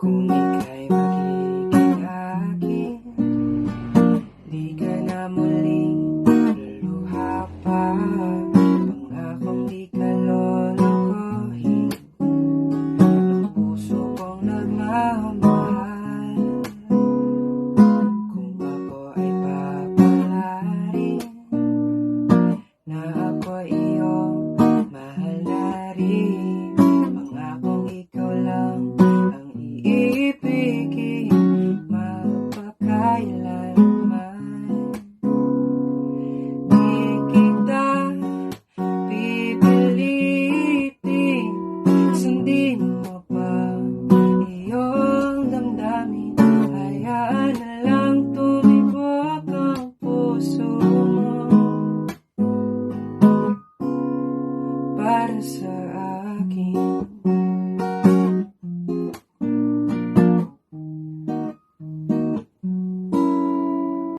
Kung ika'y magiging akin Di ka na muling luha pa Pangakong di ka lolokohin. Ang puso kong nagmamahal. Kung ako ay papalarin Na ako iyong mahal na rin. para sa akin.